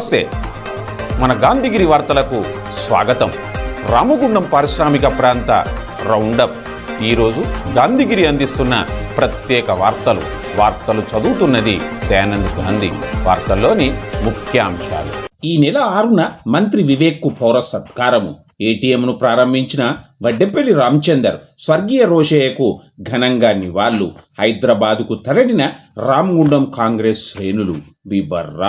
నమస్తే. మన గాంధీగిరి వార్తలకు స్వాగతం. రామగుండం పారిశ్రామిక ప్రాంత రౌండప్. ఈరోజు గాంధీగిరి అందిస్తున్న ప్రత్యేక వార్తలు. వార్తలు చదువుతున్నది దయానంద్ గాంధీ. వార్తల్లోని ముఖ్యాంశాలు. ఈ నెల ఆరున మంత్రి వివేక్కు పౌర సత్కారము. ఏటీఎంను ప్రారంభించిన వడ్డెపల్లి రామచందర్ స్వర్గీయ రోషయ్యకు ఘనంగా నివాళులు. హైదరాబాదుకు తరలిన రామగుండం కాంగ్రెస్ శ్రేణులు వివర్రా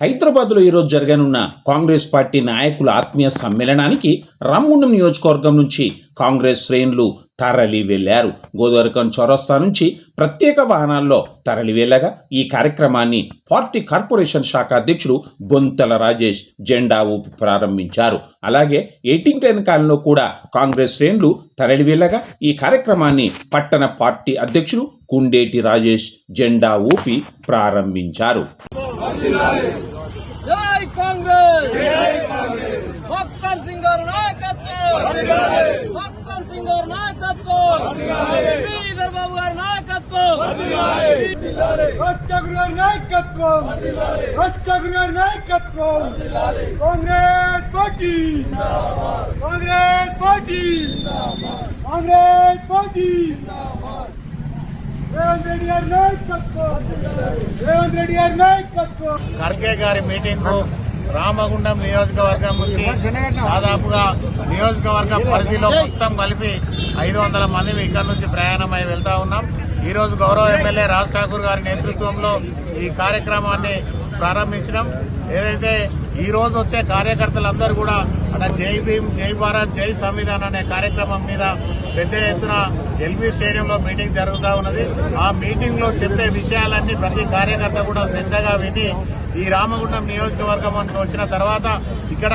హైదరాబాద్లో ఈరోజు జరగనున్న కాంగ్రెస్ పార్టీ నాయకుల ఆత్మీయ సమ్మేళనానికి రామగుండం నియోజకవర్గం నుంచి కాంగ్రెస్ శ్రేణులు తరలి వెళ్ళారు గోదావరికన్ చౌరస్తా నుంచి ప్రత్యేక వాహనాల్లో తరలి వెళ్ళగా ఈ కార్యక్రమాన్ని పార్టీ కార్పొరేషన్ శాఖ అధ్యక్షుడు బొంతల రాజేష్ జెండా ఊపి ప్రారంభించారు. అలాగే ఎయిటింగ్టన్ కాలంలో కూడా కాంగ్రెస్ శ్రేణులు తరలి వెళ్ళగా ఈ కార్యక్రమాన్ని పట్టణ పార్టీ అధ్యక్షుడు కుండేటి రాజేష్ జెండా ఊపి ప్రారంభించారు. జై కాంగ్రెస్! భక్తన్ సింగ్ గారు నాయకత్వం! భక్తన్ సింగ్ గారు నాయకత్వం! శ్రీధర్ బాబు గారు నాయకత్వం! రాష్ట్రగురు గారి నాయకత్వం! రాష్ట్రగురు గారి నాయకత్వం! Congress party! Congress party! Congress party! Revanth Reddy గారి నాయకత్వం రేవంత్ రెడ్డి గారి నాయకత్వం ఖర్గే గారి మీటింగ్కు రామగుండం నియోజకవర్గం నుంచి దాదాపుగా నియోజకవర్గ పరిధిలో మొత్తం కలిపి ఐదు వందల మంది ఇక్కడ నుంచి ప్రయాణమై వెళ్తా ఉన్నాం. ఈ రోజు గౌరవ ఎమ్మెల్యే రాజ్ ఠాకూర్ గారి నేతృత్వంలో ఈ కార్యక్రమాన్ని ప్రారంభించడం ఏదైతే ఈ రోజు వచ్చే కార్యకర్తలందరూ కూడా అక్కడ జై భీమ్ జై భారత్ జై సంవిధాన్ అనే కార్యక్రమం మీద పెద్ద ఎత్తున ఎల్బీ స్టేడియంలో మీటింగ్ జరుగుతూ ఉన్నది. ఆ మీటింగ్లో చెప్పే విషయాలన్నీ ప్రతి కార్యకర్త కూడా శ్రద్ధగా విని ఈ రామగుండం నియోజకవర్గంకి వచ్చిన తర్వాత ఇక్కడ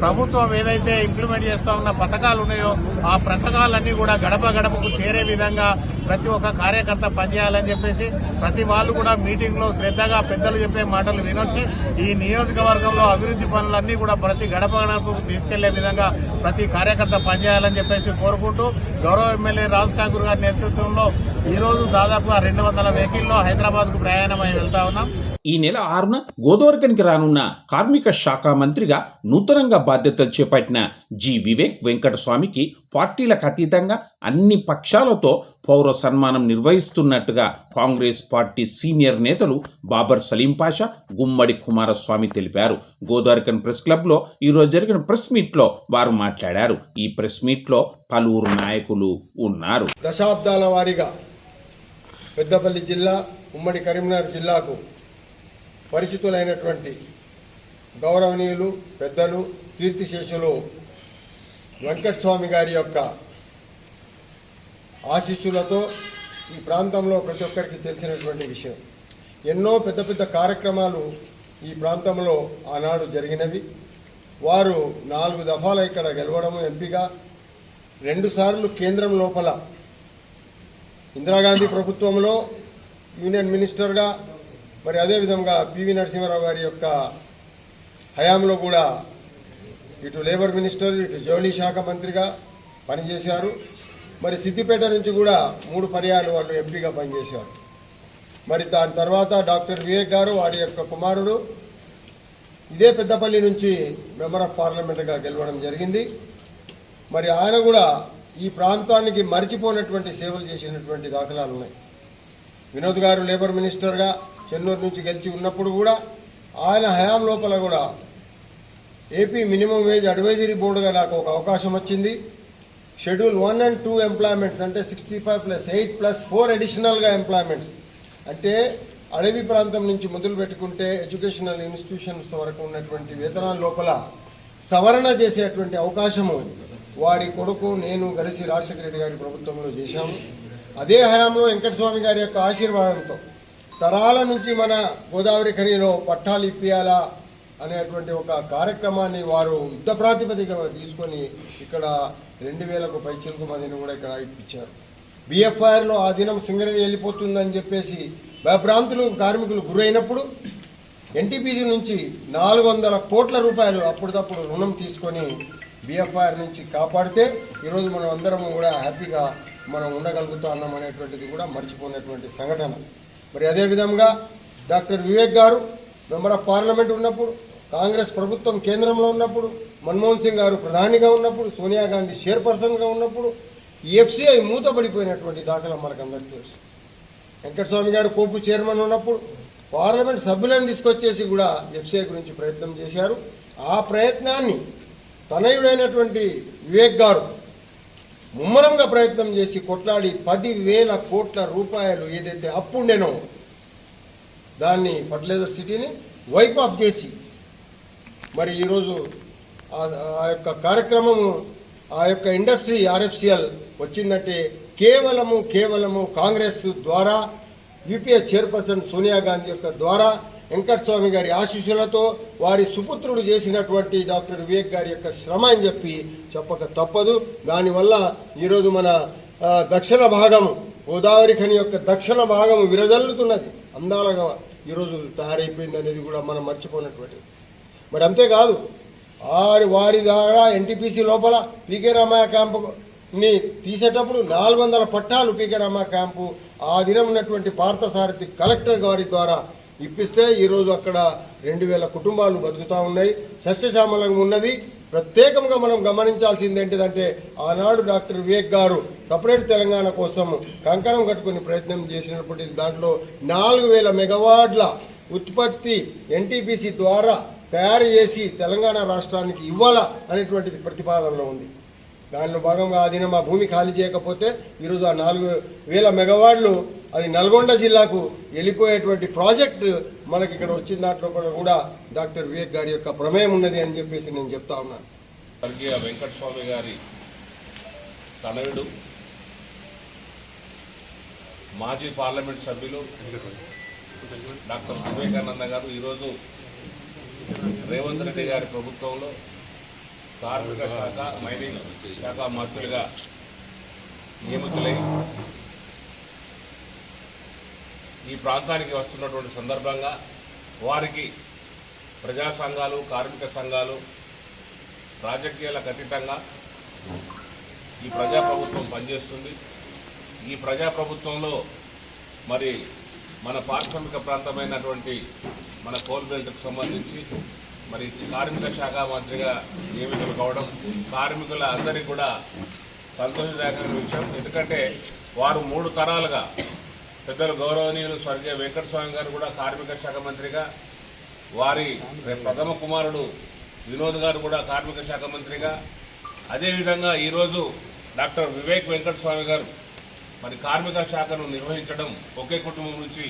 ప్రభుత్వం ఏదైతే ఇంప్లిమెంట్ చేస్తా ఉన్న పథకాలు ఉన్నాయో ఆ పథకాలన్నీ కూడా గడప గడపకు చేరే విధంగా ప్రతి ఒక్క కార్యకర్త పనిచేయాలని చెప్పేసి ప్రతి వాళ్ళు కూడా మీటింగ్లో శ్రద్ధగా పెద్దలు చెప్పే మాటలు వినొచ్చి ఈ నియోజకవర్గంలో అభివృద్ధి పనులన్నీ కూడా ప్రతి గడప గడపకు తీసుకెళ్ళే విధంగా ప్రతి కార్యకర్త పనిచేయాలని చెప్పేసి కోరుకుంటూ గౌరవ ఎమ్మెల్యే రాజ్ ఠాకూర్ గారి నేతృత్వంలో ఈ రోజు దాదాపుగా రెండు వందల వెహికల్లో హైదరాబాద్కు ప్రయాణమై వెళ్తా ఉన్నాం. ఈ నెల ఆరున గోదావరికనికి రానున్న కార్మిక శాఖ మంత్రిగా నూతనంగా బాధ్యతలు చేపట్టిన జి వివేక్ వెంకటస్వామికి పార్టీలకు అతీతంగా అన్ని పక్షాలతో పౌర సన్మానం నిర్వహిస్తున్నట్టుగా కాంగ్రెస్ పార్టీ సీనియర్ నేతలు బాబర్ సలీం పాషా గుమ్మడి కుమారస్వామి తెలిపారు. గోదావరికన్ ప్రెస్ క్లబ్లో ఈరోజు జరిగిన ప్రెస్ మీట్లో వారు మాట్లాడారు. ఈ ప్రెస్ మీట్లో పలువురు నాయకులు ఉన్నారు. దశాబ్దాల వారీగా పెద్దపల్లి జిల్లా ఉమ్మడి కరీంనగర్ జిల్లాకు పరిచితులైనటువంటి గౌరవనీయులు పెద్దలు కీర్తిశేషులు వెంకటస్వామి గారి యొక్క ఆశీస్సులతో ఈ ప్రాంతంలో ప్రతి ఒక్కరికి తెలిసినటువంటి విషయం. ఎన్నో పెద్ద పెద్ద కార్యక్రమాలు ఈ ప్రాంతంలో ఆనాడు జరిగినవి. వారు నాలుగు దఫాల ఇక్కడ గెలవడము ఎంపీగా రెండుసార్లు కేంద్రం లోపల ఇందిరాగాంధీ ప్రభుత్వంలో యూనియన్ మినిస్టర్గా మరి అదేవిధంగా పివి నరసింహారావు గారి యొక్క హయాంలో కూడా ఇటు లేబర్ మినిస్టర్ ఇటు జౌళి శాఖ మంత్రిగా పనిచేశారు. మరి సిద్దిపేట నుంచి కూడా మూడు పర్యాలు వాళ్ళు ఎంపీగా పనిచేశారు. మరి దాని తర్వాత డాక్టర్ వివేక్ గారు వారి యొక్క కుమారుడు ఇదే పెద్దపల్లి నుంచి మెంబర్ ఆఫ్ పార్లమెంట్గా గెలవడం జరిగింది. మరి ఆయన కూడా ఈ ప్రాంతానికి మరిచిపోయినటువంటి సేవలు చేసినటువంటి దాఖలాలు ఉన్నాయి. వినోద్ గారు లేబర్ మినిస్టర్గా చెన్నూరు నుంచి గెలిచి ఉన్నప్పుడు కూడా ఆయన హయాం లోపల కూడా ఏపీ మినిమం వేజ్ అడ్వైజరీ బోర్డుగా నాకు ఒక అవకాశం వచ్చింది. Schedule one and two employments అంటే sixty five plus eight plus four అడిషనల్గా ఎంప్లాయ్మెంట్స్. అంటే అడవి ప్రాంతం నుంచి మొదలు పెట్టుకుంటే ఎడ్యుకేషనల్ ఇన్స్టిట్యూషన్స్ వరకు ఉన్నటువంటి వేతనాల లోపల సవరణ చేసేటువంటి అవకాశము వారి కొడుకు నేను కలిసి రాజశేఖర రెడ్డి గారి ప్రభుత్వంలో చేశాము. అదే హయాంలో వెంకటస్వామి గారి యొక్క ఆశీర్వాదంతో తరాల నుంచి మన గోదావరి ఖనిలో పట్టాలు ఇప్పియాలా అనేటువంటి ఒక కార్యక్రమాన్ని వారు యుద్ధ ప్రాతిపదిక తీసుకొని ఇక్కడ రెండు వేలకు పైచిలకు మందిని కూడా ఇక్కడ ఇప్పించారు. బిఎఫ్ఐఆర్లో ఆ దినం సింగరేణి వెళ్ళిపోతుందని చెప్పేసి భయభ్రాంతులు కార్మికులు గురైనప్పుడు ఎన్టీపీసీ నుంచి నాలుగు వందల కోట్ల రూపాయలు అప్పుడప్పుడు రుణం తీసుకొని బిఎఫ్ఐఆర్ నుంచి కాపాడితే ఈరోజు మనం అందరం కూడా హ్యాపీగా మనం ఉండగలుగుతా ఉన్నాం అనేటువంటిది కూడా మర్చిపోయినటువంటి సంఘటన. మరి అదేవిధంగా డాక్టర్ వివేక్ గారు మెంబర్ ఆఫ్ పార్లమెంట్ ఉన్నప్పుడు కాంగ్రెస్ ప్రభుత్వం కేంద్రంలో ఉన్నప్పుడు మన్మోహన్ సింగ్ గారు ప్రధానిగా ఉన్నప్పుడు సోనియా గాంధీ చైర్పర్సన్గా ఉన్నప్పుడు ఎఫ్సిఐ మూతపడిపోయినటువంటి దాఖలా మనకు అందరికీ తెలుసు. వెంకటస్వామి గారు కోపు చైర్మన్ ఉన్నప్పుడు పార్లమెంట్ సభ్యులను తీసుకొచ్చేసి కూడా ఎఫ్సిఐ గురించి ప్రయత్నం చేశారు. ఆ ప్రయత్నాన్ని తనయుడైనటువంటి వివేక్ గారు ముమ్మరంగా ప్రయత్నం చేసి కొట్లాడి పదివేల కోట్ల రూపాయలు ఏదైతే అప్పుండేనో దాన్ని ఫర్టిలైజర్ సిటీని వైప్ ఆఫ్ చేసి మరి ఈరోజు ఆ- ఆ యొక్క కార్యక్రమము ఆ యొక్క ఇండస్ట్రీ ఆర్ఎఫ్సిఎల్ వచ్చిందంటే కేవలము కేవలము కాంగ్రెస్ ద్వారా యూపీఏ చైర్పర్సన్ సోనియా గాంధీ యొక్క ద్వారా వెంకటస్వామి గారి ఆశీస్సులతో వారి సుపుత్రుడు చేసినటువంటి డాక్టర్ వివేక్ గారి యొక్క శ్రమ అని చెప్పి చెప్పక తప్పదు. దానివల్ల ఈరోజు మన దక్షిణ భాగము గోదావరి ఖని యొక్క దక్షిణ భాగము విరజల్లుతున్నది. అందాలుగా ఈరోజు తయారైపోయింది అనేది కూడా మనం మర్చిపోయినటువంటి మరి అంతేకాదు వారి వారి ద్వారా ఎన్టీపీసీ లోపల పీకే రామయ్య క్యాంపుని తీసేటప్పుడు నాలుగు వందల పట్టాలు పీకే రామయ్య క్యాంపు ఆ దినం ఉన్నటువంటి పార్థసారథి కలెక్టర్ గారి ద్వారా ఇప్పిస్తే ఈరోజు అక్కడ రెండు వేల కుటుంబాలు బతుకుతూ ఉన్నాయి. సస్యశ్యామలంగా ఉన్నది. ప్రత్యేకంగా మనం గమనించాల్సింది ఏంటిదంటే ఆనాడు డాక్టర్ వివేక్ గారు సపరేట్ తెలంగాణ కోసం కంకణం కట్టుకుని ప్రయత్నం చేసినప్పటి దాంట్లో నాలుగు వేల మెగావాట్ల ఉత్పత్తి ఎన్టీపీసీ ద్వారా తయారు చేసి తెలంగాణ రాష్ట్రానికి ఇవ్వాలా అనేటువంటిది ప్రతిపాదనలో ఉంది. దానిలో భాగంగా ఆ మా ఆ భూమి ఖాళీ చేయకపోతే ఈరోజు ఆ నాలుగు వేల మెగావాట్లు అది నల్గొండ జిల్లాకు వెళ్ళిపోయేటువంటి ప్రాజెక్ట్ మనకి ఇక్కడ వచ్చిన దాంట్లో కూడా కూడా డాక్టర్ వివేక్ గారి యొక్క ప్రమేయం ఉన్నది అని చెప్పేసి నేను చెప్తా ఉన్నాను స్వర్గీయ వెంకటస్వామి గారి తనయుడు మాజీ పార్లమెంట్ సభ్యులు డాక్టర్ వివేకానంద గారు ఈరోజు రేవంత్ రెడ్డి గారి ప్రభుత్వంలో కార్మిక శాఖ మైనింగ్ శాఖ మంత్రులుగా నియమితులై ఈ ప్రాంతానికి వస్తున్నటువంటి సందర్భంగా వారికి ప్రజా సంఘాలు కార్మిక సంఘాలు రాజకీయాలకు అతీతంగా ఈ ప్రజాప్రభుత్వం పనిచేస్తుంది. ఈ ప్రజాప్రభుత్వంలో మరి మన పారిశ్రామిక ప్రాంతమైనటువంటి మన కోల్ బెల్ట్కు సంబంధించి మరి కార్మిక శాఖ మంత్రిగా నియమితులు కావడం కార్మికుల అందరికీ కూడా సంతోషదాయకమైన విషయం. ఎందుకంటే వారు మూడు తరాలుగా పెద్దలు గౌరవనీయులు స్వర్గీయ వెంకటస్వామి గారు కూడా కార్మిక శాఖ మంత్రిగా వారి ప్రథమ కుమారుడు వినోద్ గారు కూడా కార్మిక శాఖ మంత్రిగా అదేవిధంగా ఈరోజు డాక్టర్ వివేక్ వెంకటస్వామి గారు మరి కార్మిక శాఖను నిర్వహించడం ఒకే కుటుంబం నుంచి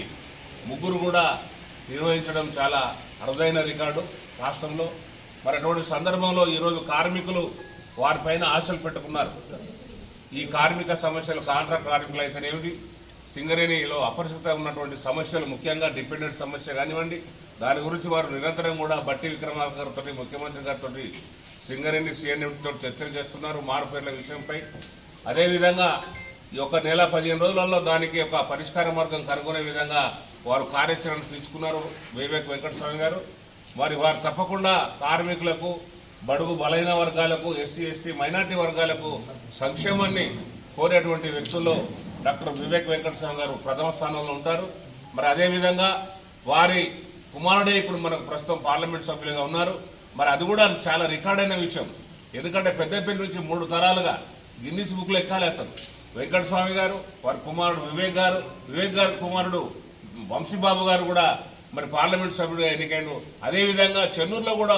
ముగ్గురు కూడా నిర్వహించడం చాలా అరుదైన రికార్డు రాష్ట్రంలో. మరి అటువంటి సందర్భంలో ఈరోజు కార్మికులు వారిపైన ఆశలు పెట్టుకున్నారు. ఈ కార్మిక సమస్యలు కాంట్రాక్ట్ కార్మికులు అయితేనేమిటి? సింగరేణిలో అపరిచిత ఉన్నటువంటి సమస్యలు ముఖ్యంగా డిపెండెంట్ సమస్య కానివ్వండి దాని గురించి వారు నిరంతరం కూడా బట్టి విక్రమార్క గారితో ముఖ్యమంత్రి గారితో సింగరేణి సీఎంతో చర్చలు చేస్తున్నారు మారుపేర్ల విషయంపై. అదేవిధంగా ఈ ఒక నెల పదిహేను రోజులలో దానికి ఒక పరిష్కార మార్గం కనుగొనే విధంగా వారు కార్యాచరణ తీసుకున్నారు వివేక్ వెంకటస్వామి గారు. మరి వారు తప్పకుండా కార్మికులకు బడుగు బలైన వర్గాలకు ఎస్సీ ఎస్టీ మైనార్టీ వర్గాలకు సంక్షేమాన్ని కోరేటువంటి వ్యక్తుల్లో డాక్టర్ వివేక్ వెంకటస్వామి గారు ప్రథమ స్థానంలో ఉంటారు. మరి అదేవిధంగా వారి కుమారుడే ఇప్పుడు మనకు ప్రస్తుతం పార్లమెంట్ సభ్యులుగా ఉన్నారు. మరి అది కూడా చాలా రికార్డైన విషయం. ఎందుకంటే పెద్దపల్లి నుంచి మూడు తరాలుగా గిన్నిస్ బుక్లు ఎక్కాలి అసలు. వెంకటస్వామి గారు వారి కుమారుడు వివేక్ గారు వివేక్ గారి కుమారుడు వంశీబాబు గారు కూడా మరి పార్లమెంట్ సభ్యుడిగా ఎన్నికైన అదేవిధంగా చెన్నూరులో కూడా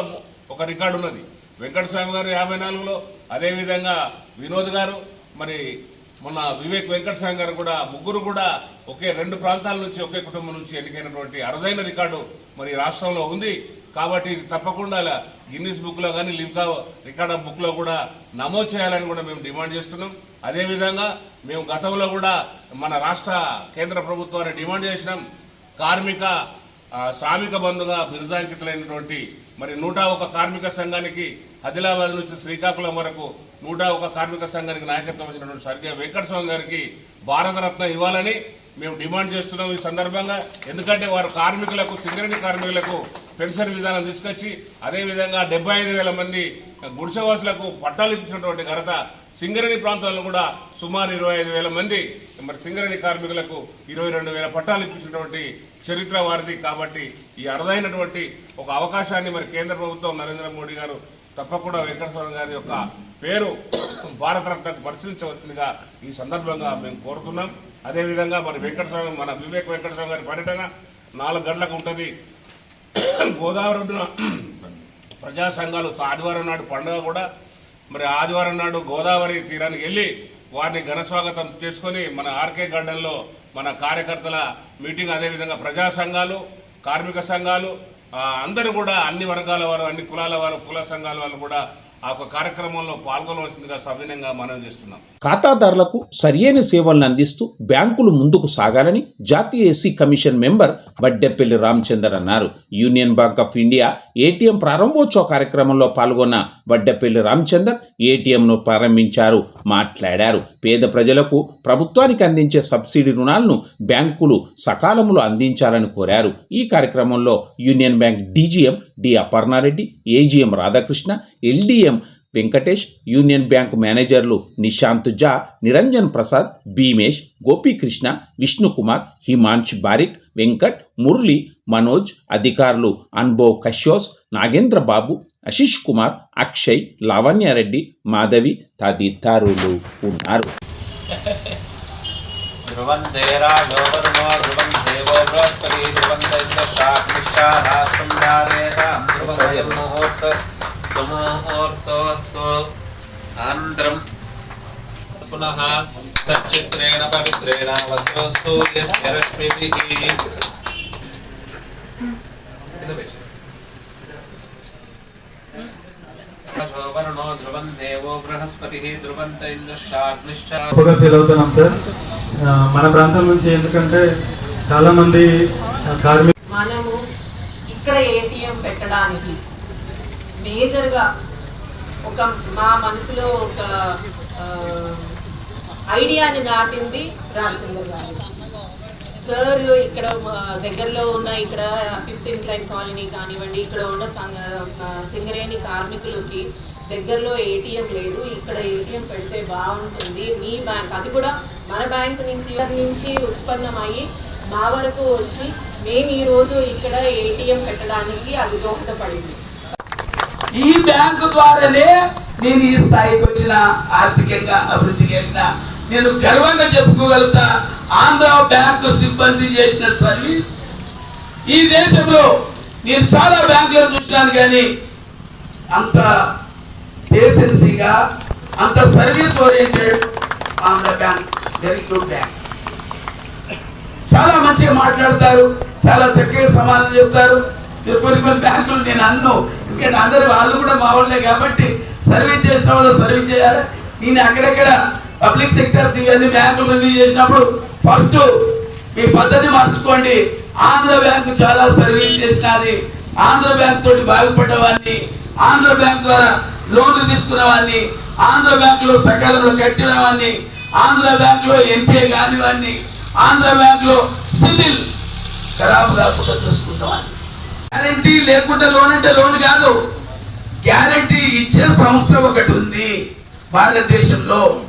ఒక రికార్డు ఉన్నది. వెంకటస్వామి గారు యాభై నాలుగులో అదేవిధంగా వినోద్ గారు మరి మొన్న వివేక్ వెంకటస్వామి గారు కూడా ముగ్గురు కూడా ఒకే రెండు ప్రాంతాల నుంచి ఒకే కుటుంబం నుంచి ఎన్నికైనటువంటి అరుదైన రికార్డు మరి రాష్ట్రంలో ఉంది. కాబట్టి ఇది తప్పకుండా గిన్నిస్ బుక్లో కానీ లింకా రికార్డ్ బుక్లో కూడా నమోదు చేయాలని కూడా మేము డిమాండ్ చేస్తున్నాం. అదేవిధంగా మేము గతంలో కూడా మన రాష్ట్ర కేంద్ర ప్రభుత్వాన్ని డిమాండ్ చేసినాం. కార్మిక శ్రామిక బంధుగా బిరుదాంకితులైనటువంటి మరి నూట ఒక కార్మిక సంఘానికి ఆదిలాబాద్ నుంచి శ్రీకాకుళం వరకు నూట ఒక కార్మిక సంఘానికి నాయకత్వం వచ్చినటువంటి సర్గే వెంకటస్వామి గారికి భారతరత్న ఇవ్వాలని మేము డిమాండ్ చేస్తున్నాం ఈ సందర్భంగా. ఎందుకంటే వారు కార్మికులకు సింగరేణి కార్మికులకు పెన్షన్ విధానం తీసుకొచ్చి అదేవిధంగా డెబ్బై ఐదు వేల మంది గుడిసెవాసులకు పట్టాలు ఇప్పించినటువంటి ఘనత సింగరేణి ప్రాంతాల్లో కూడా సుమారు ఇరవై ఐదు వేల మంది మరి సింగరేణి కార్మికులకు ఇరవై రెండు వేల పట్టాలు ఇప్పించినటువంటి చరిత్ర వారిది. కాబట్టి ఈ అరుదైనటువంటి ఒక అవకాశాన్ని మరి కేంద్ర ప్రభుత్వం నరేంద్ర మోడీ గారు తప్పకుండా వెంకటేశ్వర గారి యొక్క పేరు భారతరత్నకు పరిశీలించవలసిందిగా ఈ సందర్భంగా మేము కోరుతున్నాం. అదేవిధంగా మరి వెంకటస్వామి మన వివేక్ వెంకటస్వామి గారి పర్యటన నాలుగు గంటలకు ఉంటుంది. గోదావరి ఒడ్డున ప్రజా సంఘాలు ఆదివారం నాడు పండుగ కూడా. మరి ఆదివారం నాడు గోదావరి తీరానికి వెళ్ళి వారిని ఘన స్వాగతం చేసుకొని మన ఆర్కే గార్డెన్లో మన కార్యకర్తల మీటింగ్ అదేవిధంగా ప్రజా సంఘాలు కార్మిక సంఘాలు అందరూ కూడా అన్ని వర్గాల వారు అన్ని కులాల వారు కుల సంఘాల వాళ్ళు కూడా ఆ యొక్క కార్యక్రమంలో పాల్గొనవలసిందిగా సవినయంగా మనం చేస్తున్నాం. ఖాతాదారులకు సరియైన సేవలను అందిస్తూ బ్యాంకులు ముందుకు సాగాలని జాతీయ SC commission member Buddepalli Ramachandar అన్నారు. Union bank of India ATM ప్రారంభోత్సవ కార్యక్రమంలో పాల్గొన్న బడ్డెపల్లి రామచందర్ ఏటీఎంను ప్రారంభించారు మాట్లాడారు. పేద ప్రజలకు ప్రభుత్వానికి అందించే సబ్సిడీ రుణాలను బ్యాంకులు సకాలంలో అందించాలని కోరారు. ఈ కార్యక్రమంలో Union Bank DGM D Aparna Reddy AGM Radhakrishna LDM Venkatesh Union Bank మేనేజర్లు నిశాంత్ జా నిరంజన్ ప్రసాద్ భీమేష్ గోపీకృష్ణ విష్ణుకుమార్ హిమాంష్ బారిక్ వెంకట్ మురళి మనోజ్ అధికారులు అన్బో కశ్యోస్ నాగేంద్ర బాబు ఆశీష్ కుమార్ అక్షయ్ లావణ్యారెడ్డి మాధవి తదితరులు ఉన్నారు. ध्रुवन्ते राजो वरुणो ध्रुवं देवो बृहस्पतिः ध्रुवन्त इन्द्रशाग्निश्चाः संधारेतां ध्रुवमयं मुहूर्त सुमुहूर्तोऽस्तु आन्द्रम् पुनः तच्चित्रेण पवित्रेण वसोऽस्तु यस्य रश्मिभिः राजो वरुणो ध्रुवं देवो बृहस्पतिः ध्रुवन्त इन्द्रशाग्निश्चाः ఎక్కువగా ఫీల్ అవుతున్నాం సార్ ఆ, మన ప్రాంతం నుంచి ఎందుకంటే చాలా మంది కార్మిక మనము ఇక్కడ ఏటీఎం పెట్టడానికి మేజర్గా ఒక మా మనసులో ఒక ఐడియాని నాటింది రామచంద్ర గారు. సార్ ఇక్కడ దగ్గరలో ఉన్న ఇక్కడ ఫిఫ్టీన్ క్లైన్ కాలనీ కానివ్వండి ఇక్కడ ఉన్న సింగరేణి కార్మికులకి దగ్గరలో ఏటీఎం లేదు. ఇక్కడ ఏటీఎం పెడితే బాగుంటుంది. మీ బ్యాంక్ అది కూడా మన బ్యాంక్ నుంచి నుంచి ఉత్పన్నమయ్యి మా వరకు వచ్చి మేము ఈరోజు ఇక్కడ ఏటీఎం పెట్టడానికి అది దోహదపడింది ఈ బ్యాంకు ద్వారానే నేను ఈ స్థాయికి వచ్చిన ఆర్థికంగా అభివృద్ధికి వెళ్ళిన. నేను గర్వంగా చెప్పుకోగలుగుతా ఆంధ్ర బ్యాంకు సిబ్బంది చేసిన సర్వీస్. ఈ దేశంలో నేను చాలా బ్యాంకులను చూసినాను కానీ అంత పేషెన్సీగా అంత service oriented Andhra bank very good bank. చాలా మంచిగా మాట్లాడతారు చాలా చక్కగా సమాధానం చెప్తారు. కొన్ని కొన్ని బ్యాంకులు నేను అన్ను. ఎందుకంటే అందరు వాళ్ళు కూడా మా వాళ్ళే కాబట్టి సర్వీస్ చేసిన వాళ్ళు సర్వీస్ చేయాలి. నేను అక్కడక్కడ పబ్లిక్ సెక్టర్స్ ఇవన్నీ బ్యాంకులు రివ్యూ చేసినప్పుడు ఫస్ట్ మీ పద్ధతి మార్చుకోండి. ఆంధ్ర బ్యాంకు చాలా సర్వీస్ చేసినది. ఆంధ్ర బ్యాంక్ తోటి బాగుపడ్డవాన్ని ఆంధ్ర బ్యాంక్ ద్వారా లోన్లు తీసుకున్నవాన్ని ఆంధ్ర బ్యాంకులో సకాలంలో కట్టినవాన్ని ఆంధ్ర బ్యాంకులో ఎంపిఎ కాని వాడిని ఆంధ్ర బ్యాంక్లో సివిల్ ఖరాబు కాకుండా చూసుకుంటామని. గ్యారంటీ లేకుండా లోన్ అంటే లోన్ కాదు. గ్యారంటీ ఇచ్చే సంస్థ ఒకటి ఉంది. భారతదేశంలో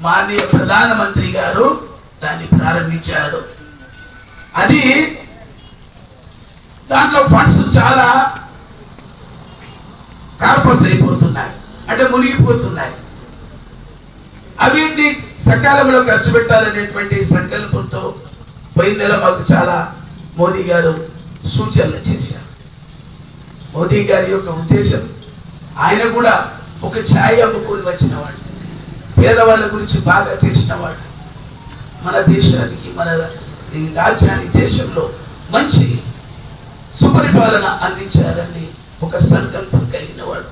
మాన్య ప్రధానమంత్రి గారు దాన్ని ప్రారంభించారు. అది దాంట్లో ఫండ్స్ చాలా కార్పస్ అయిపోతున్నాయి. అంటే మునిగిపోతున్నాయి. అవిటిని సకాలంలో ఖర్చు పెట్టాలనేటువంటి సంకల్పంతో పోయిన నెల మాకు చాలా మోదీ గారు సూచనలు చేశారు. మోదీ గారి యొక్క ఉద్దేశం ఆయన కూడా ఒక ఛాయ్ అమ్ముకొని వచ్చినవాడు. పేదవాళ్ళ గురించి బాగా తెలిసినవాడు మన దేశానికి మన ఈ రాజ్యాన్ని దేశంలో మంచి సుపరిపాలన అందించాలని ఒక సంకల్పం కలిగిన వాడు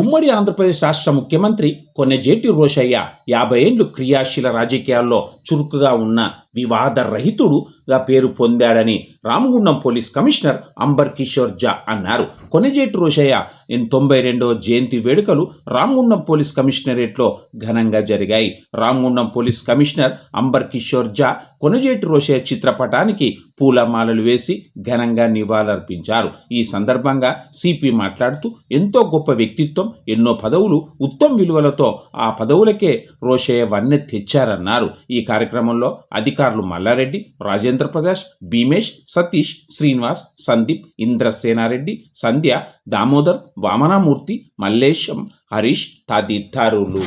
ఉమ్మడి ఆంధ్రప్రదేశ్ రాష్ట్ర ముఖ్యమంత్రి కొనజేటి రోషయ్య యాభై ఏండ్లు క్రియాశీల రాజకీయాల్లో చురుకుగా ఉన్న వివాదరహితుడుగా పేరు పొందాడని రామగుండం పోలీస్ కమిషనర్ అంబర్ కిషోర్ జా అన్నారు. కొనజేటి రోషయ్య తొంభై రెండవ జయంతి వేడుకలు రామగుండం పోలీస్ కమిషనరేట్లో ఘనంగా జరిగాయి. రామగుండం పోలీస్ కమిషనర్ అంబర్ కిషోర్ జా కొనజేటి రోషయ్య చిత్రపటానికి పూలమాలలు వేసి ఘనంగా నివాళులర్పించారు. ఈ సందర్భంగా సిపి మాట్లాడుతూ ఎంతో గొప్ప వ్యక్తిత్వం ఎన్నో పదవులు ఉత్తమ విలువలతో ఆ పదవులకే రోషయ్య వన్నె తెచ్చారన్నారు. ఈ కార్యక్రమంలో అధికారులు మల్లారెడ్డి రాజేంద్ర ప్రకాష్ భీమేష్ సతీష్ శ్రీనివాస్ సందీప్ ఇంద్రసేనారెడ్డి సంధ్య దామోదర్ వామనామూర్తి మల్లేశం హరీష్ తదితరులు.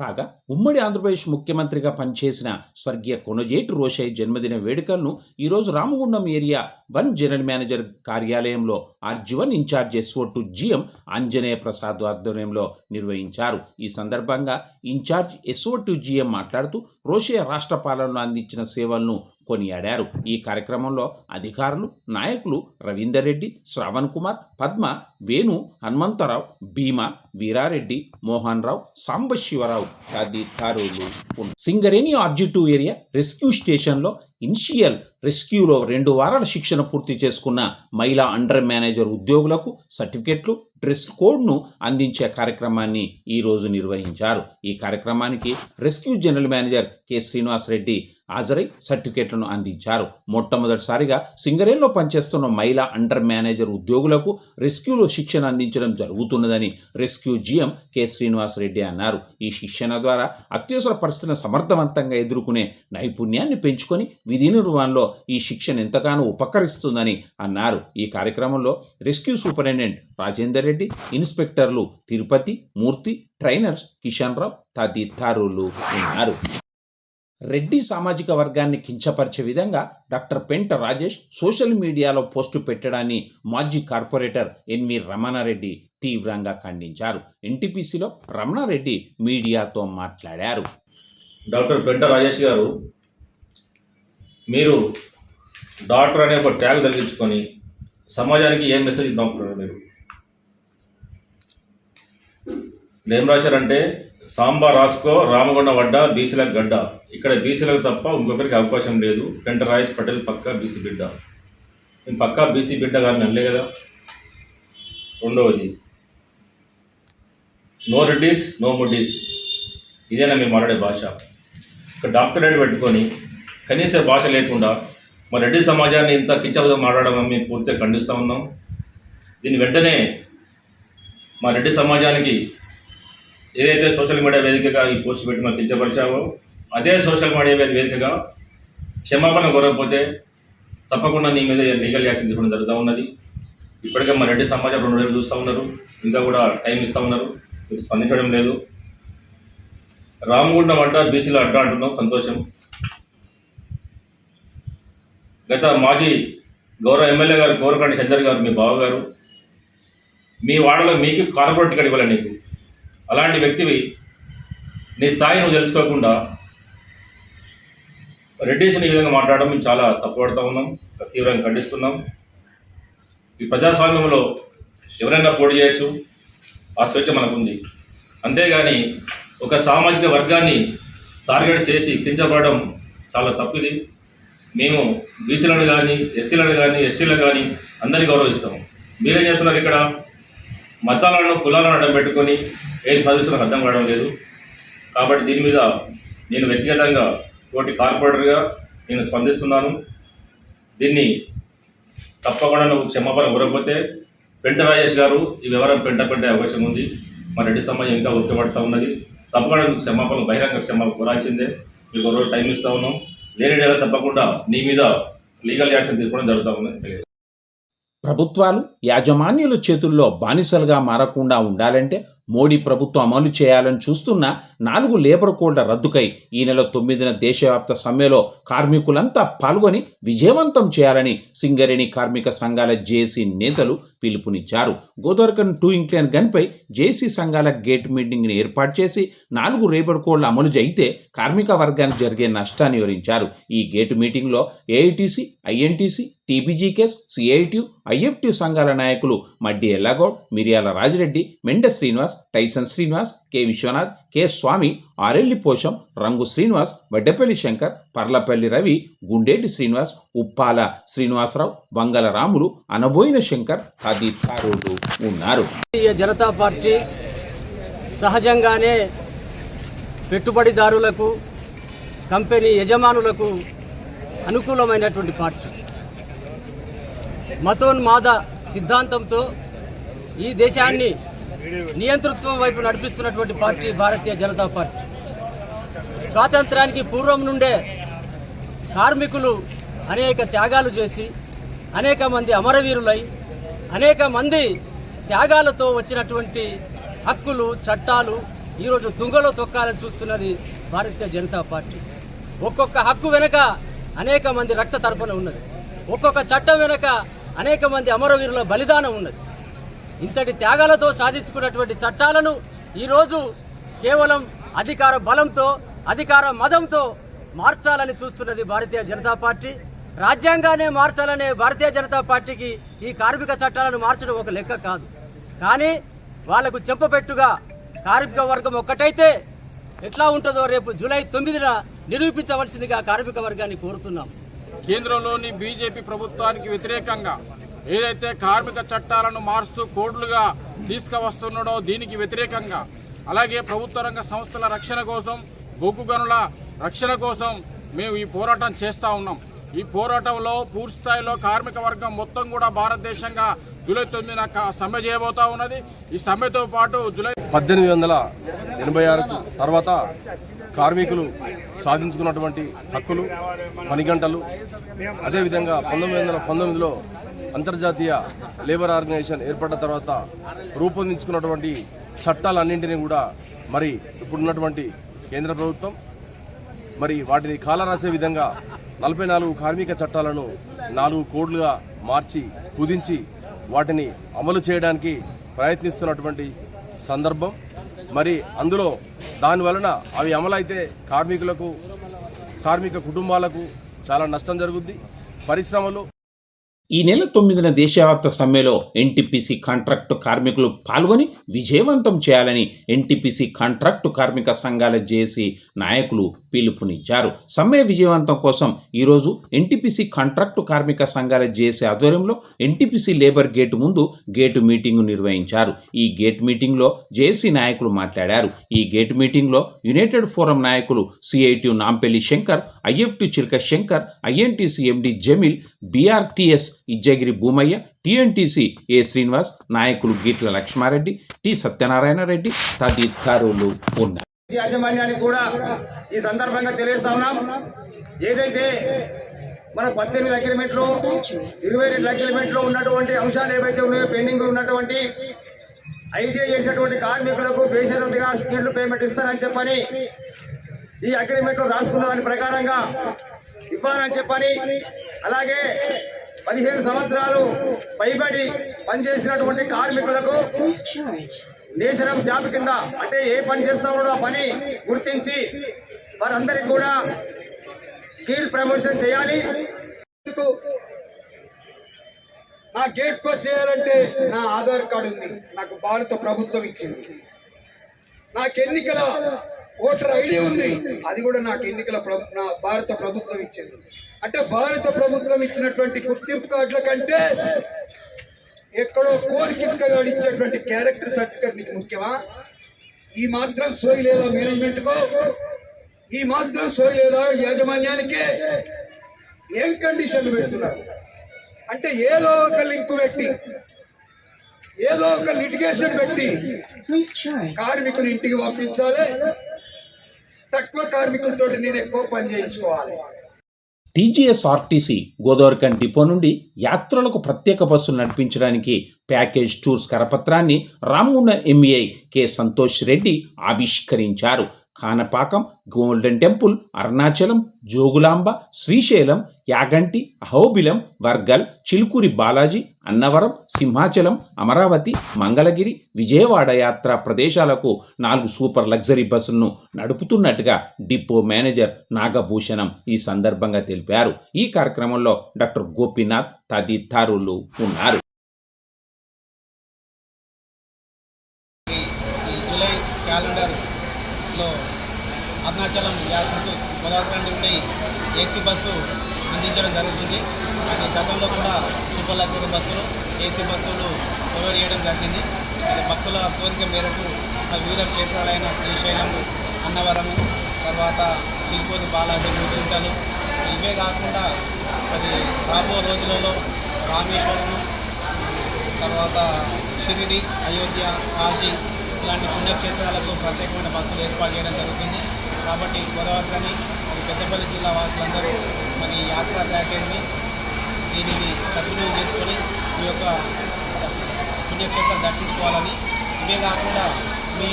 కాగా ఉమ్మడి ఆంధ్రప్రదేశ్ ముఖ్యమంత్రిగా పనిచేసిన స్వర్గీయ కొనజేటి రోషయ్య జన్మదిన వేడుకలను ఈరోజు Ramagundam area one general manager కార్యాలయంలో RG one incharge SO to GM Anjaneya Prasad ఆధ్వర్యంలో నిర్వహించారు. ఈ సందర్భంగా ఇన్ఛార్జ్ ఎస్ఓ టు జిఎం మాట్లాడుతూ రోషయ్య రాష్ట్ర పాలనలో అందించిన సేవలను కొనియాడారు. ఈ కార్యక్రమంలో అధికారులు నాయకులు రవీందర్ రెడ్డి శ్రవణ్ కుమార్ పద్మ వేణు హనుమంతరావు భీమా వీరారెడ్డి మోహన్ రావు సాంబశివరావు తదితరులు ఉన్నారు. Singareni RG two area rescue స్టేషన్లో ఇనిషియల్ రెస్క్యూలో రెండు వారాల శిక్షణ పూర్తి చేసుకున్న మహిళా అండర్ మేనేజర్ ఉద్యోగులకు సర్టిఫికెట్లు డ్రెస్ కోడ్ను అందించే కార్యక్రమాన్ని ఈరోజు నిర్వహించారు ఈ కార్యక్రమానికి rescue general manager K Srinivas Reddy హాజరై సర్టిఫికేట్లను అందించారు. మొట్టమొదటిసారిగా సింగరేణిలో పనిచేస్తున్న మహిళా అండర్ మేనేజర్ ఉద్యోగులకు రెస్క్యూలో శిక్షణ అందించడం జరుగుతున్నదని rescue GM K. Srinivas Reddy అన్నారు. ఈ శిక్షణ ద్వారా అత్యవసర పరిస్థితులను సమర్థవంతంగా ఎదుర్కొనే నైపుణ్యాన్ని పెంచుకొని విధి నిర్వహణలో ఈ శిక్షణ ఎంతగానో ఉపకరిస్తుందని అన్నారు. ఈ కార్యక్రమంలో రెస్క్యూ సూపరింటెండెంట్ రాజేందర్ రెడ్డి ఇన్స్పెక్టర్లు తిరుపతి మూర్తి ట్రైనర్స్ కిషన్ రావు తదితరులు ఉన్నారు. రెడ్డి సామాజిక వర్గాన్ని కించపరిచే విధంగా doctor Penta Rajesh social media post పెట్టడాన్ని మాజీ కార్పొరేటర్ ఎన్వి రమణారెడ్డి తీవ్రంగా ఖండించారు. ఎన్టీపీసీలో రమణారెడ్డి మీడియాతో మాట్లాడారు. డాక్టర్ పెంట రాజేష్ గారు మీరు డాక్టర్ అనే ఒక ట్యాగ్ తగ్గించుకొని సమాజానికి ఏం మెసేజ్ ఇద్దాం అనుకుంటున్నారు మీరు? ఏం రాశారంటే సాంబా రాసుకో రామగుండ వడ్డ బీసీలకు గడ్డ. ఇక్కడ బీసీలకు తప్ప ఇంకొకరికి అవకాశం లేదు. పెంట రాజేష్ పటేల్ పక్కా బీసీ బిడ్డ. నేను పక్కా బీసీ బిడ్డ గారిని అనలే కదా. రెండవది నో రెడ్డిస్ నో ముడ్డీస్. ఇదేనా మేము మాట్లాడే భాష? ఒక డాక్టరేట్ పెట్టుకొని కనీస భాష లేకుండా మా రెడ్డి సమాజాన్ని ఇంత కించవద మాట్లాడడం మేము పూర్తిగా ఖండిస్తూ ఉన్నాం. దీని వెంటనే మా రెడ్డి సమాజానికి ఏదైతే సోషల్ మీడియా వేదికగా ఈ పోస్ట్ పెట్టి మనం కించపరిచావో అదే సోషల్ మీడియా వేదికగా క్షమాపణ కోరకపోతే తప్పకుండా నీ మీద లీగల్ యాక్షన్ తీసుకోవడం జరుగుతూ ఉన్నది. ఇప్పటికే మా రెడ్డి సమాజం రెండు రోజులు చూస్తూ ఉన్నారు. ఇంకా కూడా టైం ఇస్తూ ఉన్నారు. మీరు స్పందించడం లేదు. రామగుండం అంట బీసీలో అడ్డా అంటున్నాం. సంతోషం. గత మాజీ గౌరవ ఎమ్మెల్యే గారు కోరకండి చంద్ర గారు మీ బావగారు. మీ వాడలో మీకు కార్పొరేట్ టికెట్ ఇవ్వాలి నీకు. అలాంటి వ్యక్తివి నీ స్థాయి నువ్వు తెలుసుకోకుండా రెడ్డిస్ని ఈ విధంగా మాట్లాడడం మేము చాలా తప్పుపడుతూ ఉన్నాం తీవ్రంగా ఖండిస్తున్నాం. ఈ ప్రజాస్వామ్యంలో ఎవరైనా పోటీ చేయొచ్చు ఆ స్వేచ్ఛ మనకుంది. అంతేగాని ఒక సామాజిక వర్గాన్ని టార్గెట్ చేసి పెంచబడడం చాలా తప్పిది. మేము బీసీలను కానీ ఎస్సీలను కానీ ఎస్టీలను కానీ అందరినీ గౌరవిస్తాం. మీరేం చేస్తున్నారు ఇక్కడ? మతాలను కులాలను అడ్డం పెట్టుకొని ఏం సాధిస్తున్నా అర్థం కావడం లేదు. కాబట్టి దీని మీద నేను వ్యక్తిగతంగా తోటి కార్పొరేటర్గా నేను స్పందిస్తున్నాను. దీన్ని తప్పకుండా నువ్వు క్షమాపణ కోరకపోతే పెంట రాజేష్ గారు ఈ వివరం పెంట పెట్టే అవకాశం ఉంది. మా రెడ్డి సమాజం ఇంకా ఒక్కబడతా ఉన్నది. తప్పకుండా నువ్వు క్షమాపణ బహిరంగ క్షమాపణ కోరాల్సిందే. మీకు ఒక రోజు టైం ఇస్తా ఉన్నాం. వేరే నెల తప్పకుండా నీ మీద లీగల్ యాక్షన్ తీసుకోవడం జరుగుతూ ఉన్నది. ప్రభుత్వాలు యాజమాన్యుల చేతుల్లో బానిసలుగా మారకుండా ఉండాలంటే మోడీ ప్రభుత్వం అమలు చేయాలని చూస్తున్న నాలుగు లేబర్ కోడ్ల రద్దుకై ఈ నెల తొమ్మిదిన దేశవ్యాప్త సమ్మెలో కార్మికులంతా పాల్గొని విజయవంతం చేయాలని సింగరేణి కార్మిక సంఘాల జేఏసీ నేతలు పిలుపునిచ్చారు. గోదావరికన్ టూ ఇంక్లైన్ గన్పై జేఏసీ సంఘాల గేట్ మీటింగ్ని ఏర్పాటు చేసి నాలుగు లేబర్ కోడ్ల అమలు అయితే కార్మిక వర్గానికి జరిగే నష్టాన్ని వివరించారు. ఈ గేట్ మీటింగ్లో AITC INTC TBGKS CITU IFT సంఘాల నాయకులు Maddi Ellagoud Miriyala Rajireddy Menda Srinivas Tyson Srinivas K Vishwanath K Swamy Arelli Posham Rangu Srinivas Vaddapalli Shankar Parlapalli Ravi Gundeti Srinivas Uppala Srinivasarao బంగళ Ramulu Anaboina Shankar తదితరులు ఉన్నారు. జనతా పార్టీ సహజంగానే పెట్టుబడిదారులకు కంపెనీ యజమానులకు అనుకూలమైనటువంటి పార్టీ. మతోన్మాద సిద్ధాంతంతో ఈ దేశాన్ని నియంతృత్వం వైపు నడిపిస్తున్నటువంటి పార్టీ భారతీయ జనతా పార్టీ. స్వాతంత్రానికి పూర్వం నుండే కార్మికులు అనేక త్యాగాలు చేసి అనేక మంది అమరవీరులై అనేక మంది త్యాగాలతో వచ్చినటువంటి హక్కులు చట్టాలు ఈరోజు తుంగలో తొక్కాలని చూస్తున్నది భారతీయ జనతా పార్టీ. ఒక్కొక్క హక్కు వెనుక అనేక మంది రక్త తర్పణ ఉన్నది. ఒక్కొక్క చట్టం వెనుక అనేక మంది అమరవీరుల బలిదానం ఉన్నది. ఇంతటి త్యాగాలతో సాధించుకున్నటువంటి చట్టాలను ఈరోజు కేవలం అధికార బలంతో అధికార మదంతో మార్చాలని చూస్తున్నది భారతీయ జనతా పార్టీ. రాజ్యాంగాన్ని మార్చాలనే భారతీయ జనతా పార్టీకి ఈ కార్మిక చట్టాలను మార్చడం ఒక లెక్క కాదు. కానీ వాళ్ళకు చెప్పపెట్టుగా కార్మిక వర్గం ఒక్కటైతే ఎట్లా ఉంటుందో రేపు జూలై తొమ్మిదిన నిరూపించవలసిందిగా కార్మిక వర్గాన్ని కోరుతున్నాం. కేంద్రంలోని బీజేపీ ప్రభుత్వానికి వ్యతిరేకంగా ఏదైతే కార్మిక చట్టాలను మారుస్తూ కోడ్లుగా తీసుకువస్తున్నాడో దీనికి వ్యతిరేకంగా అలాగే ప్రభుత్వ రంగ సంస్థల రక్షణ కోసం బొగ్గు గనుల రక్షణ కోసం మేము ఈ పోరాటం చేస్తూ ఉన్నాం. ఈ పోరాటంలో పూర్తిస్థాయిలో కార్మిక వర్గం మొత్తం కూడా భారతదేశంగా జూలై తొమ్మిదిన సమ్మె చేయబోతా ఉన్నది. ఈ సమ్మెతో పాటు జూలై పద్దెనిమిది వందల ఎనభై ఆరు తర్వాత కార్మికులు సాధించుకున్నటువంటి హక్కులు పని గంటలు అదేవిధంగా పంతొమ్మిది వందల పంతొమ్మిదిలో అంతర్జాతీయ లేబర్ ఆర్గనైజేషన్ ఏర్పడ్డ తర్వాత రూపొందించుకున్నటువంటి చట్టాలన్నింటినీ కూడా మరి ఇప్పుడున్నటువంటి కేంద్ర ప్రభుత్వం మరి వాటిని కాలరాసే విధంగా నలభై నాలుగు కార్మిక చట్టాలను నాలుగు కోడ్లుగా మార్చి కుదించి వాటిని అమలు చేయడానికి ప్రయత్నిస్తున్నటువంటి సందర్భం. మరి అందులో దాని వలన అవి అమలైతే కార్మికులకు కార్మిక కుటుంబాలకు చాలా నష్టం జరుగుద్ది. పరిశ్రమలు ఈ నెల తొమ్మిదిన దేశవ్యాప్త సమ్మెలో ఎన్టీపీసీ కాంట్రాక్టు కార్మికులు పాల్గొని విజయవంతం చేయాలని ఎన్టీపీసీ కాంట్రాక్టు కార్మిక సంఘాల జేసీ నాయకులు పిలుపునిచ్చారు. సమ్మె విజయవంతం కోసం ఈరోజు ఎన్టీపీసీ కాంట్రాక్టు కార్మిక సంఘాల జేసీ ఆధ్వర్యంలో ఎన్టీపీసీ లేబర్ గేటు ముందు గేటు మీటింగు నిర్వహించారు. ఈ గేట్ మీటింగ్లో జేసీ నాయకులు మాట్లాడారు. ఈ గేట్ మీటింగ్లో యునైటెడ్ ఫోరం నాయకులు CIT Nampally Shankar IFT Chilka Shankar INTC MD Jameel BRTS Ijjagiri Bhumaiah TNTC A Srinivas నాయకులు గీట్ల లక్ష్మారెడ్డి టి సత్యనారాయణ రెడ్డి తదితరులు ఉన్నారు. యాజమాన్యానికి కూడా ఈ సందర్భంగా తెలియజేస్తా ఉన్నాం. ఏదైతే మన పద్దెనిమిది అగ్రిమెంట్లు ఇరవై రెండు అగ్రిమెంట్లు ఉన్నటువంటి అంశాలు ఏవైతే ఉన్నాయో పెండింగ్లు ఉన్నటువంటి ఐటీఐ చేసినటువంటి కార్మికులకు బేషరతుగా స్కిల్ పేమెంట్ ఇస్తానని చెప్పని ఈ అగ్రిమెంట్లో రాసుకున్న దాని ప్రకారంగా ఇవ్వాలని చెప్పని అలాగే పదిహేను సంవత్సరాలు పైబడి పనిచేసినటువంటి కార్మికులకు నేషనల్ జాబ్ కింద అంటే ఏ పని చేస్తా ఉన్నాడో ఆ పని గుర్తించి వారందరికీ కూడా స్కిల్ ప్రమోషన్ చేయాలి. నా గేట్ కోచ్ చేయాలంటే నా ఆధార్ కార్డు ఉంది. నాకు భారత ప్రభుత్వం ఇచ్చింది. నాకు ఎన్నికల ఓటర్ ఐడి ఉంది. అది కూడా నాకు ఎన్నికల ప్రభు- నా భారత ప్రభుత్వం ఇచ్చింది. అంటే భారత ప్రభుత్వం ఇచ్చినటువంటి గుర్తింపు కార్డుల కంటే ఎక్కడో కోరికిస్కగాడు ఇచ్చేటువంటి క్యారెక్టర్ సర్టిఫికెట్ నీకు ముఖ్యమా? ఈ మాత్రం సోయి లేదా మేనేజ్మెంట్ కో ఈ మాత్రం సోయి లేదా యాజమాన్యానికే? ఏం కండిషన్లు పెడుతున్నారు? అంటే ఏదో ఒక లింక్ పెట్టి ఏదో ఒక లిటిగేషన్ పెట్టి కార్మికుని ఇంటికి పంపించాలి. తక్కువ కార్మికులతో నేను ఎక్కువ పని చేయించుకోవాలి. టీజీఎస్ఆర్టీసీ గోదావరికన్ డిపో నుండి యాత్రలకు ప్రత్యేక బస్సులు నడిపించడానికి package tours కరపత్రాన్ని Ramagunda M E I K Santosh Reddy ఆవిష్కరించారు. కానపాకం గోల్డెన్ టెంపుల్ అరుణాచలం జోగులాంబ శ్రీశైలం యాగంటి అహోబిలం వర్గల్ చిలుకూరి బాలాజీ అన్నవరం సింహాచలం అమరావతి మంగళగిరి విజయవాడ యాత్ర ప్రదేశాలకు నాలుగు సూపర్ లగ్జరీ బస్సులను నడుపుతున్నట్టుగా డిపో మేనేజర్ నాగభూషణం ఈ సందర్భంగా తెలిపారు. ఈ కార్యక్రమంలో డాక్టర్ గోపీనాథ్ తదితరులు ఉన్నారు ఈ జూలై క్యాలెండర్లో అరుణాచలం యాత్రకు గోదావరి నుండి ఏసీ బస్సు అందించడం జరుగుతుంది. అది గతంలో కూడా సూపర్ లగ్జరీ బస్సులు ఏసీ బస్సులు ప్రొవైడ్ చేయడం జరిగింది. అది భక్తుల కోరిక మేరకు వివిధ క్షేత్రాలైన శ్రీశైలం అన్నవరము తర్వాత చిలుకూరు బాలాజీ ముచ్చింతలు ఇవే కాకుండా మరి రాబో రోజులలో రామేశ్వరము తర్వాత షిరిడి అయోధ్య కాశీ ఇలాంటి పుణ్యక్షేత్రాలకు ప్రత్యేకమైన బస్సులు ఏర్పాటు చేయడం జరుగుతుంది. కాబట్టి గోదావరి కానీ మరి పెద్దపల్లి జిల్లా వాసులందరూ మరి ఈ ప్యాకేజ్ని దీనిని సద్వినియోగం చేసుకొని ఈ యొక్క పుణ్యక్షేత్రం దర్శించుకోవాలని. ఇవే కాకుండా మీ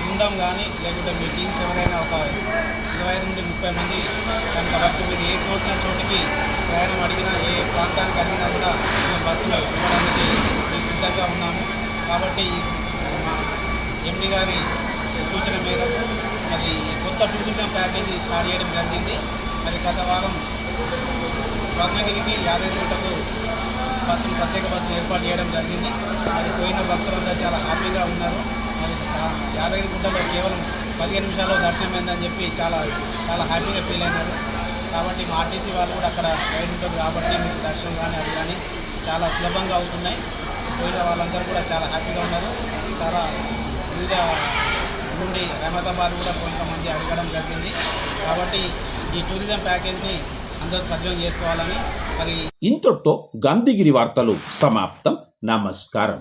బృందం కానీ లేకుంటే మీ టీమ్స్ ఎవరైనా ఒక ఇరవై నుండి ముప్పై మంది కనుక వచ్చి మీరు ఏ కోట్ల చోటికి ప్రయాణం అడిగినా ఏ ప్రాంతానికి అడిగినా కూడా మేము బస్సులో ఇవ్వడానికి మేము సిద్ధంగా ఉన్నాము. కాబట్టి మా ఎండి గారి సూచన మేరకు అది కొత్త టూరిజం ప్యాకేజీ స్టార్ట్ చేయడం జరిగింది. మరి గత వారం స్వర్ణగిరికి యాదగిరిగుట్టకు బస్సులు ప్రత్యేక బస్సులు ఏర్పాటు చేయడం జరిగింది. మరి పోయిన భక్తులంతా చాలా హ్యాపీగా ఉన్నారు. మరి యాదగిరి యాదగిరిగుట్టలో కేవలం పదిహేను నిమిషాల్లో దర్శనం అయిందని చెప్పి చాలా చాలా హ్యాపీగా ఫీల్ అయినారు. కాబట్టి మా ఆర్టీసీ వాళ్ళు కూడా అక్కడ గైడ్ ఉంటుంది కాబట్టి మీకు దర్శనం కానీ అది కానీ చాలా సులభంగా అవుతున్నాయి. పోయిన వాళ్ళందరూ కూడా చాలా హ్యాపీగా ఉన్నారు. చాలా వివిధ నుండి అహ్మదాబాద్ కూడా కొంతమంది అడగడం జరిగింది. కాబట్టి ఈ టూరిజం ప్యాకేజ్ని అందరూ సద్వినియోగం చేసుకోవాలని మరి ఇంతటితో గాంధీగిరి వార్తలు సమాప్తం. నమస్కారం.